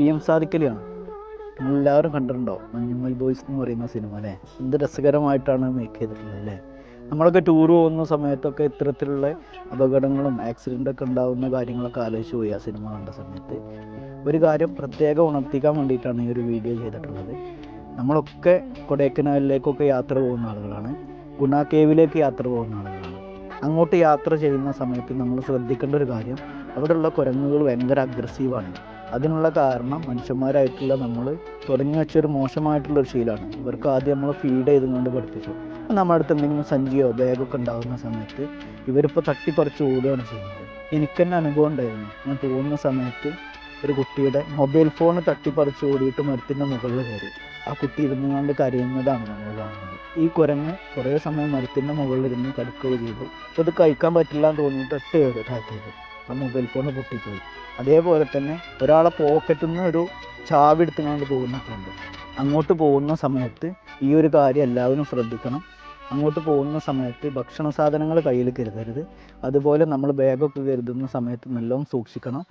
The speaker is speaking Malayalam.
വി എം സാദിക്കലിയാണ് എല്ലാവരും കണ്ടിട്ടുണ്ടോ മഞ്ഞുമ്മൽ ബോയ്സ് എന്ന് പറയുന്ന സിനിമ അല്ലേ? എന്ത് രസകരമായിട്ടാണ് മേക്ക് ചെയ്തിട്ടുള്ളത് അല്ലേ? നമ്മളൊക്കെ ടൂർ പോകുന്ന സമയത്തൊക്കെ ഇത്തരത്തിലുള്ള അപകടങ്ങളും ആക്സിഡന്റൊക്കെ ഉണ്ടാകുന്ന കാര്യങ്ങളൊക്കെ ആലോചിച്ച് പോയി ആ സിനിമ കണ്ട സമയത്ത്. ഒരു കാര്യം പ്രത്യേകം ഉണർത്തിക്കാൻ വേണ്ടിയിട്ടാണ് ഈ ഒരു വീഡിയോ ചെയ്തിട്ടുള്ളത്. നമ്മളൊക്കെ കൊടൈക്കനാലിലേക്കൊക്കെ യാത്ര പോകുന്ന ആളുകളാണ്. ഗുണ കേവിലേക്ക് യാത്ര പോകുന്ന ആളുകളാണ്. അങ്ങോട്ട് യാത്ര ചെയ്യുന്ന സമയത്ത് നമ്മൾ ശ്രദ്ധിക്കേണ്ട ഒരു കാര്യം അവിടെയുള്ള കുരങ്ങുകൾ ഭയങ്കര അഗ്രസീവാണ് അതിനുള്ള കാരണം മനുഷ്യന്മാരായിട്ടുള്ള നമ്മൾ തുടങ്ങി വെച്ചൊരു മോശമായിട്ടുള്ള ഒരു ശീലമാണ്. ഇവർക്ക് ആദ്യം നമ്മൾ ഫീഡ് ചെയ്തുകൊണ്ട് പഠിപ്പിച്ചു. നമ്മുടെ അടുത്ത് എന്തെങ്കിലും സഞ്ചിയോ ബാഗൊക്കെ ഉണ്ടാകുന്ന സമയത്ത് ഇവരിപ്പോൾ തട്ടിപ്പറിച്ച് ഓടുകയാണ് ചെയ്യുന്നത്. എനിക്ക് തന്നെ അനുഭവം ഉണ്ടായിരുന്നു. ഞാൻ തോന്നുന്ന സമയത്ത് ഒരു കുട്ടിയുടെ മൊബൈൽ ഫോൺ തട്ടി തട്ടിപ്പറിച്ച് ഓടിയിട്ട് മരത്തിന്റെ മുകളിൽ കയറി. ആ കുട്ടി ഇരുന്നുകൊണ്ട് കരയുന്നതാണ് നമ്മൾ കാണുന്നത്. ഈ കുരങ്ങ് കുറേ സമയം മരത്തിന്റെ മുകളിൽ ഇരുന്ന് കടുക്കുകയും ചെയ്തു ഇത് കഴിക്കാൻ പറ്റില്ല എന്ന് തോന്നിയിട്ട് ഒറ്റ കയറി ആ മൊബൈൽ ഫോൺ പൊട്ടിപ്പോയി. അതേപോലെ തന്നെ ഒരാളെ പോക്കറ്റിൽ നിന്ന് ഒരു ചാവി എടുത്തുകൊണ്ട് പോകുന്നൊക്കെയുണ്ട് അങ്ങോട്ട് പോകുന്ന സമയത്ത് ഈ ഒരു കാര്യം എല്ലാവരും ശ്രദ്ധിക്കണം. അങ്ങോട്ട് പോകുന്ന സമയത്ത് ഭക്ഷണ സാധനങ്ങൾ കയ്യിൽ കരുതരുത്. അതുപോലെ നമ്മൾ ബാഗൊക്കെ കരുതുന്ന സമയത്ത് നല്ലോണം സൂക്ഷിക്കണം.